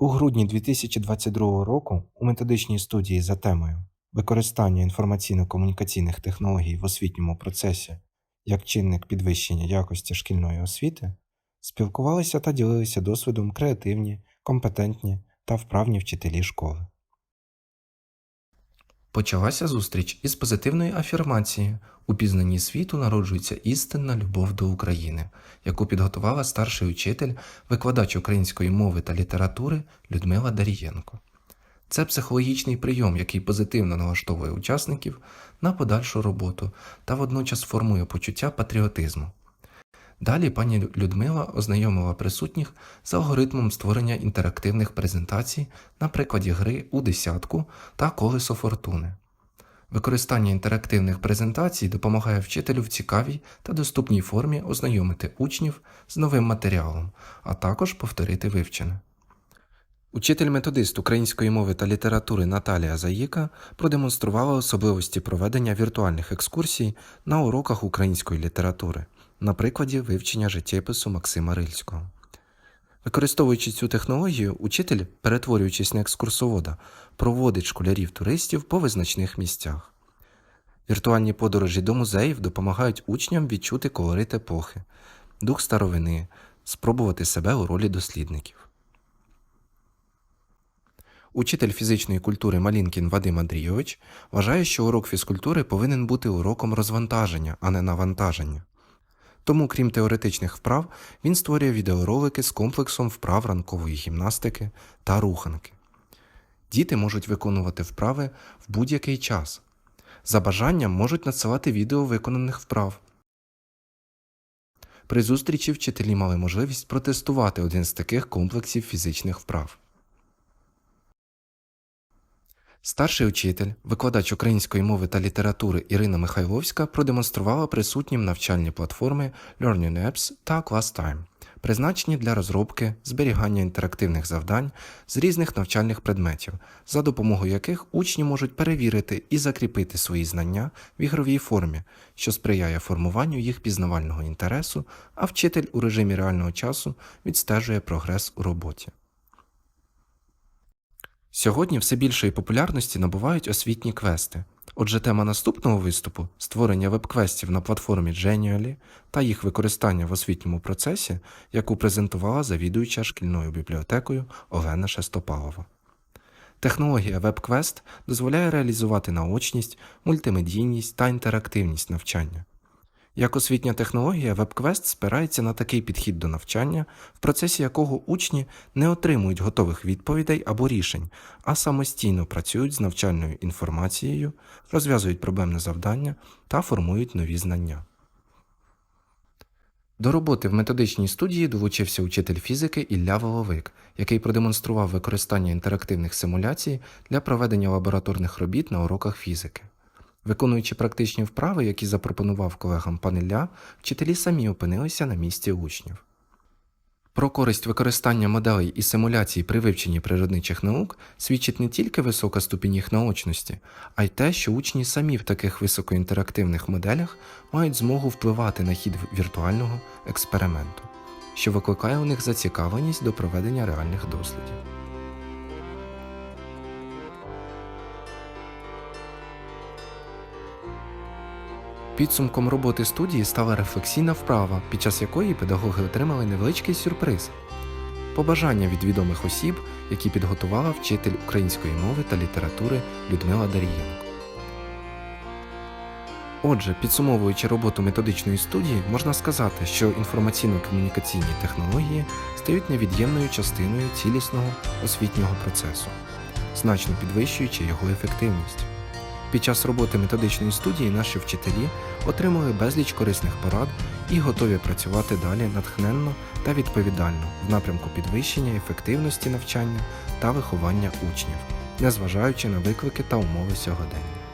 У грудні 2022 року у методичній студії за темою Використання інформаційно-комунікаційних технологій в освітньому процесі як чинник підвищення якості шкільної освіти спілкувалися та ділилися досвідом креативні, компетентні та вправні вчителі школи. Почалася зустріч із позитивної афірмації. У пізнанні світу народжується істинна любов до України, яку підготувала старший учитель, викладач української мови та літератури Людмила Дарієнко. Це психологічний прийом, який позитивно налаштовує учасників на подальшу роботу та водночас формує почуття патріотизму. Далі пані Людмила ознайомила присутніх з алгоритмом створення інтерактивних презентацій на прикладі гри у десятку та колесо фортуни. Використання інтерактивних презентацій допомагає вчителю в цікавій та доступній формі ознайомити учнів з новим матеріалом, а також повторити вивчене. Учитель-методист української мови та літератури Наталія Заїка продемонструвала особливості проведення віртуальних екскурсій на уроках української літератури на прикладі вивчення життєпису Максима Рильського. Використовуючи цю технологію, учитель, перетворюючись на екскурсовода, проводить школярів-туристів по визначних місцях. Віртуальні подорожі до музеїв допомагають учням відчути колорит епохи, дух старовини, спробувати себе у ролі дослідників. Учитель фізичної культури Малінкін Вадим Андрійович вважає, що урок фізкультури повинен бути уроком розвантаження, а не навантаження. Тому, крім теоретичних вправ, він створює відеоролики з комплексом вправ ранкової гімнастики та руханки. Діти можуть виконувати вправи в будь-який час. За бажанням можуть надсилати відео виконаних вправ. При зустрічі вчителі мали можливість протестувати один з таких комплексів фізичних вправ. Старший учитель, викладач української мови та літератури Ірина Михайловська продемонструвала присутнім навчальні платформи Learning Apps та ClassTime, призначені для розробки, зберігання інтерактивних завдань з різних навчальних предметів, за допомогою яких учні можуть перевірити і закріпити свої знання в ігровій формі, що сприяє формуванню їх пізнавального інтересу, а вчитель у режимі реального часу відстежує прогрес у роботі. Сьогодні все більшої популярності набувають освітні квести. Отже, тема наступного виступу створення веб-квестів на платформі Genially та їх використання в освітньому процесі, яку презентувала завідуюча шкільною бібліотекою Олена Шестопалова. Технологія WebQuest дозволяє реалізувати наочність, мультимедійність та інтерактивність навчання. Як освітня технологія, WebQuest спирається на такий підхід до навчання, в процесі якого учні не отримують готових відповідей або рішень, а самостійно працюють з навчальною інформацією, розв'язують проблемне завдання та формують нові знання. До роботи в методичній студії долучився учитель фізики Ілля Воловик, який продемонстрував використання інтерактивних симуляцій для проведення лабораторних робіт на уроках фізики. Виконуючи практичні вправи, які запропонував колегам пан Ілля, вчителі самі опинилися на місці учнів. Про користь використання моделей і симуляцій при вивченні природничих наук свідчить не тільки висока ступінь їх наочності, а й те, що учні самі в таких високоінтерактивних моделях мають змогу впливати на хід віртуального експерименту, що викликає у них зацікавленість до проведення реальних дослідів. Підсумком роботи студії стала рефлексійна вправа, під час якої педагоги отримали невеличкий сюрприз побажання від відомих осіб, які підготувала вчитель української мови та літератури Людмила Дарієнко. Отже, підсумовуючи роботу методичної студії, можна сказати, що інформаційно-комунікаційні технології стають невід'ємною частиною цілісного освітнього процесу, значно підвищуючи його ефективність. Під час роботи методичної студії наші вчителі отримали безліч корисних порад і готові працювати далі натхненно та відповідально в напрямку підвищення ефективності навчання та виховання учнів, незважаючи на виклики та умови сьогодення.